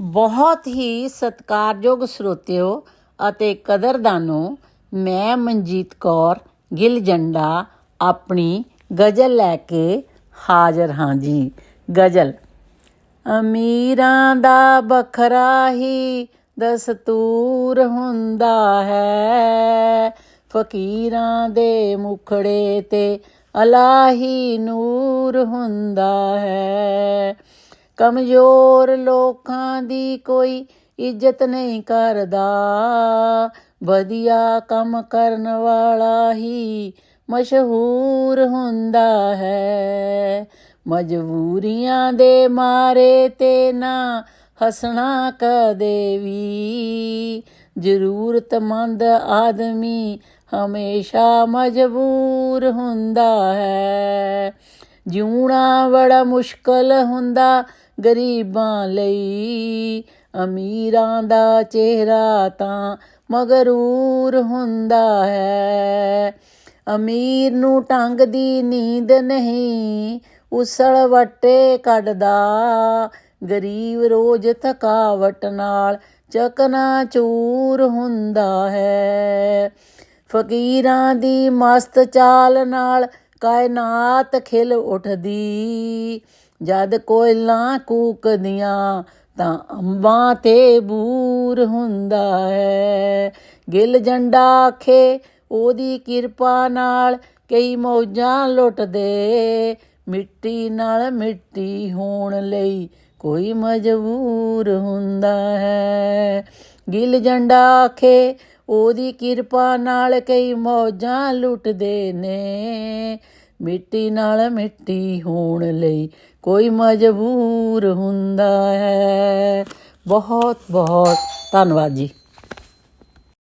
ਬਹੁਤ ਹੀ ਸਤਿਕਾਰਯੋਗ ਸਰੋਤਿਓ ਅਤੇ ਕਦਰਦਾਨੋ, ਮੈਂ ਮਨਜੀਤ ਕੌਰ, ਗਿੱਲ ਜੰਡਾ, ਆਪਣੀ ਗਜ਼ਲ ਲੈ ਕੇ ਹਾਜ਼ਰ ਹਾਂ ਜੀ। ਗਜ਼ਲ, ਅਮੀਰਾਂ ਦਾ ਬਖਰਾ ਹੀ ਦਸਤੂਰ ਹੁੰਦਾ ਹੈ। ਫਕੀਰਾਂ ਦੇ ਮੁਖੜੇ ਤੇ ਅਲਾਹੀ ਨੂਰ ਹੁੰਦਾ ਹੈ। ਕਮਜ਼ੋਰ ਲੋਕਾਂ ਦੀ ਕੋਈ ਇੱਜ਼ਤ ਨਹੀਂ ਕਰਦਾ। ਵਧੀਆ ਕੰਮ ਕਰਨ ਵਾਲਾ ਹੀ ਮਸ਼ਹੂਰ ਹੁੰਦਾ ਹੈ। ਮਜਬੂਰੀਆਂ ਦੇ ਮਾਰੇ ਤੇ ਨਾ ਹਸਣਾ ਕਦੇ ਵੀ। ਜ਼ਰੂਰਤਮੰਦ ਆਦਮੀ ਹਮੇਸ਼ਾ ਮਜਬੂਰ ਹੁੰਦਾ ਹੈ। ਜਿਉਣਾ ਬੜਾ ਮੁਸ਼ਕਲ ਹੁੰਦਾ ਗਰੀਬਾਂ ਲਈ। ਅਮੀਰਾਂ ਦਾ ਚਿਹਰਾ ਤਾਂ ਮਗਰੂਰ ਹੁੰਦਾ ਹੈ। ਅਮੀਰ ਨੂੰ ਟੰਗ ਦੀ ਨੀਂਦ ਨਹੀਂ, ਉਸਲ ਵੱਟੇ ਕੱਢਦਾ। ਗਰੀਬ ਰੋਜ਼ ਥਕਾਵਟ ਨਾਲ ਚਕਨਾ ਚੂਰ ਹੁੰਦਾ ਹੈ। ਫਕੀਰਾਂ ਦੀ ਮਸਤ ਚਾਲ ਨਾਲ ਕਾਇਨਾਤ ਖਿਲ ਉੱਠਦੀ। ਜਦ ਕੋਇਲਾਂ ਕੂਕਦੀਆਂ, ਤਾਂ ਅੰਬਾਂ ਤੇ ਬੂਰ ਹੁੰਦਾ ਹੈ। ਗਿਲ ਜੰਡਾ ਆਖੇ, ਉਹਦੀ ਕਿਰਪਾ ਨਾਲ ਕਈ ਮੌਜਾਂ ਲੁੱਟਦੇ। ਮਿੱਟੀ ਨਾਲ ਮਿੱਟੀ ਹੋਣ ਲਈ ਕੋਈ ਮਜਬੂਰ ਹੁੰਦਾ ਹੈ। ਗਿਲ ਜੰਡਾ ਆਖੇ ਉਹਦੀ ਕਿਰਪਾ ਨਾਲ ਕਈ ਮੌਜਾਂ ਲੁੱਟਦੇ ਨੇ। ਮਿੱਟੀ ਨਾਲ ਮਿੱਟੀ ਹੋਣ ਲਈ ਕੋਈ ਮਜਬੂਰ ਹੁੰਦਾ ਹੈ। ਬਹੁਤ ਬਹੁਤ ਧੰਨਵਾਦ ਜੀ।